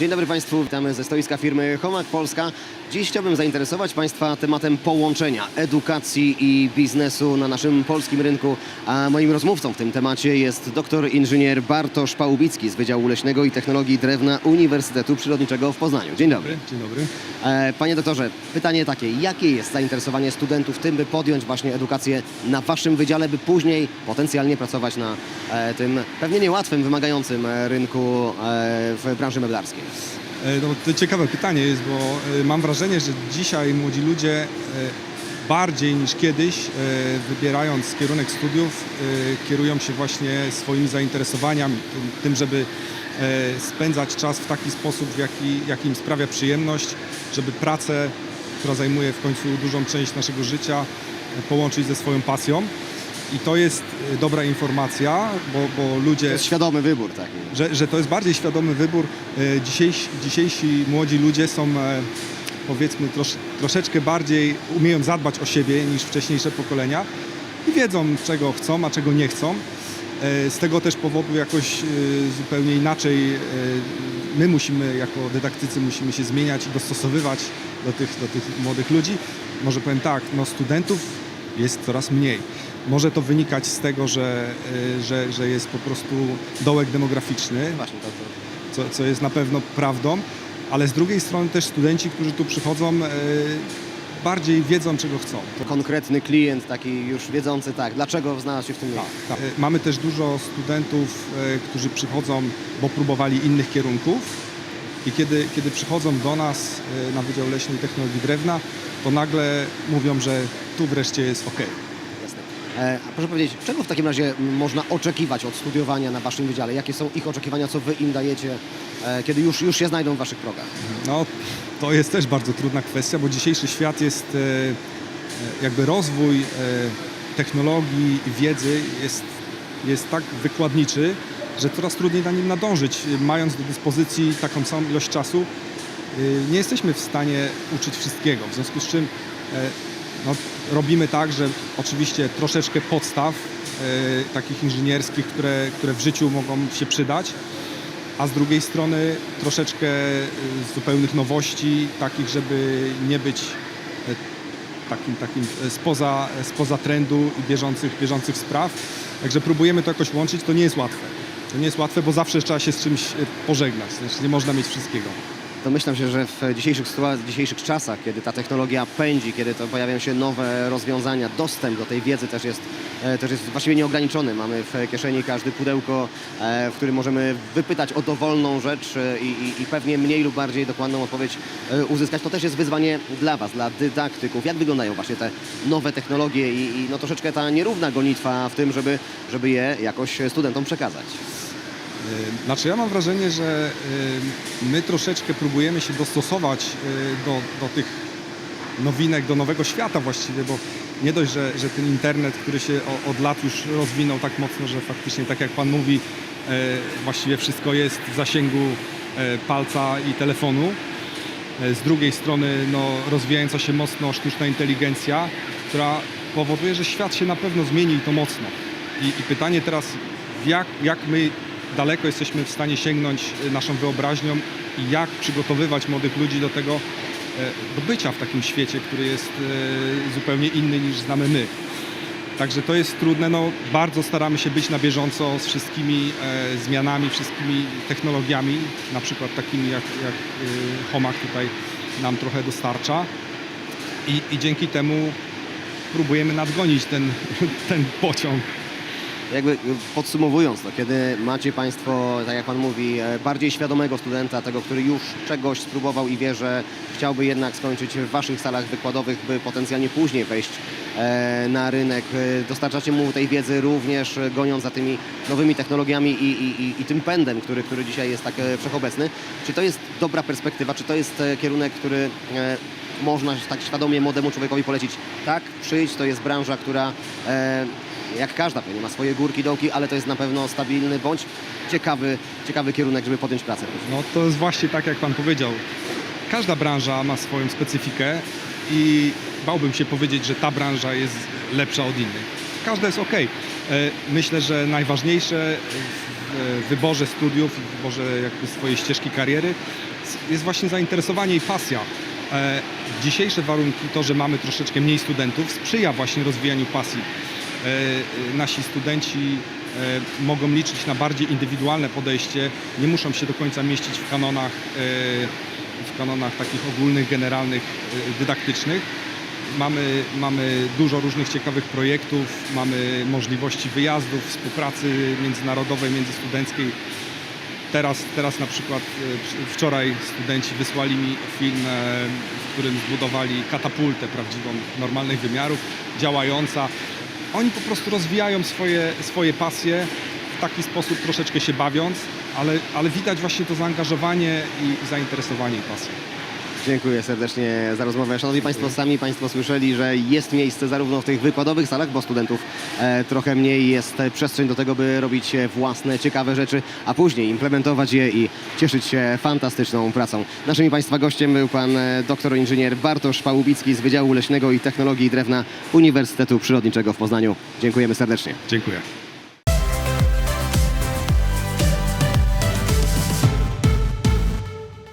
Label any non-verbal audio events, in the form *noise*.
Dzień dobry Państwu, witamy ze stoiska firmy Homak Polska. Dziś chciałbym zainteresować Państwa tematem połączenia edukacji i biznesu na naszym polskim rynku. A moim rozmówcą w tym temacie jest doktor inżynier Bartosz Pałubicki z Wydziału Leśnego i Technologii Drewna Uniwersytetu Przyrodniczego w Poznaniu. Dzień dobry. Dzień dobry. E, Panie doktorze, pytanie takie, jakie jest zainteresowanie studentów tym, by podjąć właśnie edukację na Waszym wydziale, by później potencjalnie pracować na e, tym pewnie niełatwym, wymagającym e, rynku w branży meblarskiej? E, No, to ciekawe pytanie jest, bo e, mam wrażenie, że dzisiaj młodzi ludzie e, bardziej niż kiedyś, wybierając kierunek studiów, kierują się właśnie swoimi zainteresowaniami, tym, żeby spędzać czas w taki sposób, w jaki, jaki im sprawia przyjemność, żeby pracę, która zajmuje w końcu dużą część naszego życia, połączyć ze swoją pasją. I to jest e, dobra informacja, bo, bo ludzie... To jest świadomy wybór taki. że, że to jest bardziej świadomy wybór. E, Dzisiejsi, dzisiejsi młodzi ludzie są e, powiedzmy trosz, troszeczkę bardziej umieją zadbać o siebie niż wcześniejsze pokolenia i wiedzą czego chcą, a czego nie chcą. E, Z tego też powodu jakoś e, zupełnie inaczej my musimy jako dydaktycy musimy się zmieniać i dostosowywać do tych, do tych młodych ludzi. Może powiem tak, no studentów jest coraz mniej. Może to wynikać z tego, że, e, że, że jest po prostu dołek demograficzny, to, to. co, co jest na pewno prawdą, ale z drugiej strony też studenci, którzy tu przychodzą, e, bardziej wiedzą, czego chcą. to konkretny klient, taki już wiedzący tak, dlaczego znalazł się w tym miejscu. Tak. E, Mamy też dużo studentów, którzy przychodzą, bo próbowali innych kierunków i kiedy, kiedy przychodzą do nas na Wydział Leśny i Technologii Drewna, to nagle mówią, że tu wreszcie jest ok. Jasne. E, a proszę powiedzieć, czego w takim razie można oczekiwać od studiowania na Waszym wydziale? Jakie są ich oczekiwania, co Wy im dajecie, e, kiedy już, już się znajdą w Waszych progach? No, to jest też bardzo trudna kwestia, bo dzisiejszy świat jest, e, jakby rozwój e, technologii i wiedzy jest, jest tak wykładniczy, że coraz trudniej na nim nadążyć. Mając do dyspozycji taką samą ilość czasu, nie jesteśmy w stanie uczyć wszystkiego. W związku z czym no, robimy tak, że oczywiście troszeczkę podstaw e, takich inżynierskich, które, które w życiu mogą się przydać, a z drugiej strony troszeczkę y, zupełnych nowości, takich, żeby nie być e, takim, takim spoza, spoza trendu i bieżących, bieżących spraw. Także próbujemy to jakoś łączyć, to nie jest łatwe. To nie jest łatwe, bo zawsze trzeba się z czymś pożegnać, znaczy nie można mieć wszystkiego. Domyślam się, że w dzisiejszych, w dzisiejszych czasach, kiedy ta technologia pędzi, kiedy to pojawiają się nowe rozwiązania, dostęp do tej wiedzy też jest, e, też jest właściwie nieograniczony. Mamy w kieszeni każdy pudełko, e, w którym możemy wypytać o dowolną rzecz e, i, i, i pewnie mniej lub bardziej dokładną odpowiedź uzyskać. To też jest wyzwanie dla Was, dla dydaktyków. Jak wyglądają właśnie te nowe technologie i, i no troszeczkę ta nierówna gonitwa w tym, żeby, żeby je jakoś studentom przekazać? E, Znaczy ja mam wrażenie, że e, my troszeczkę próbujemy się dostosować e, do, do tych nowinek, do nowego świata właściwie, bo nie dość, że, że ten internet, który się od lat już rozwinął tak mocno, że faktycznie tak jak Pan mówi, właściwie wszystko jest w zasięgu palca i telefonu. Z drugiej strony no, rozwijająca się mocno sztuczna inteligencja, która powoduje, że świat się na pewno zmieni i to mocno. I, i pytanie teraz, jak, jak my daleko jesteśmy w stanie sięgnąć e, naszą wyobraźnią i jak przygotowywać młodych ludzi do tego, e, do bycia w takim świecie, który jest e, zupełnie inny niż znamy my. Także to jest trudne. No, bardzo staramy się być na bieżąco z wszystkimi zmianami, wszystkimi technologiami, na przykład takimi jak, jak Homak tutaj nam trochę dostarcza. I, I dzięki temu próbujemy nadgonić ten, *laughs* ten pociąg. Jakby podsumowując, no, kiedy macie Państwo, tak jak Pan mówi, e, bardziej świadomego studenta, tego, który już czegoś spróbował i wie, że chciałby jednak skończyć w Waszych salach wykładowych, by potencjalnie później wejść na rynek, e, dostarczacie mu tej wiedzy również e, goniąc za tymi nowymi technologiami i, i, i, i tym pędem, który, który dzisiaj jest tak e, wszechobecny. Czy to jest dobra perspektywa, czy to jest e, kierunek, który e, można tak świadomie młodemu człowiekowi polecić? Tak, przyjdź, to jest branża, która e, jak każda pewnie ma swoje górki, dołki, ale to jest na pewno stabilny bądź ciekawy, ciekawy kierunek, żeby podjąć pracę. No to jest właśnie tak, jak Pan powiedział. Każda branża ma swoją specyfikę i bałbym się powiedzieć, że ta branża jest lepsza od innych. Każda jest ok. Myślę, że najważniejsze w wyborze studiów, w wyborze jakby swojej ścieżki kariery jest, właśnie zainteresowanie i pasja. E, Dzisiejsze warunki, to, że mamy troszeczkę mniej studentów, sprzyja właśnie rozwijaniu pasji. E, e, Nasi studenci e, mogą liczyć na bardziej indywidualne podejście, nie muszą się do końca mieścić w kanonach, e, w kanonach takich ogólnych, generalnych, e, dydaktycznych. Mamy, mamy dużo różnych ciekawych projektów, mamy możliwości wyjazdów, współpracy międzynarodowej, międzystudenckiej. Teraz, teraz na przykład e, wczoraj studenci wysłali mi film, e, w którym zbudowali katapultę prawdziwą, normalnych wymiarów, działająca. Oni po prostu rozwijają swoje, swoje pasje w taki sposób troszeczkę się bawiąc, ale, ale widać właśnie to zaangażowanie i zainteresowanie i pasję. Dziękuję serdecznie za rozmowę. Szanowni Państwo, sami Państwo słyszeli, że jest miejsce zarówno w tych wykładowych salach, bo studentów e, trochę mniej jest przestrzeń do tego, by robić własne, ciekawe rzeczy, a później implementować je i cieszyć się fantastyczną pracą. Naszym i Państwa gościem był pan e, doktor inżynier Bartosz Pałubicki z Wydziału Leśnego i Technologii Drewna Uniwersytetu Przyrodniczego w Poznaniu. Dziękujemy serdecznie. Dziękuję.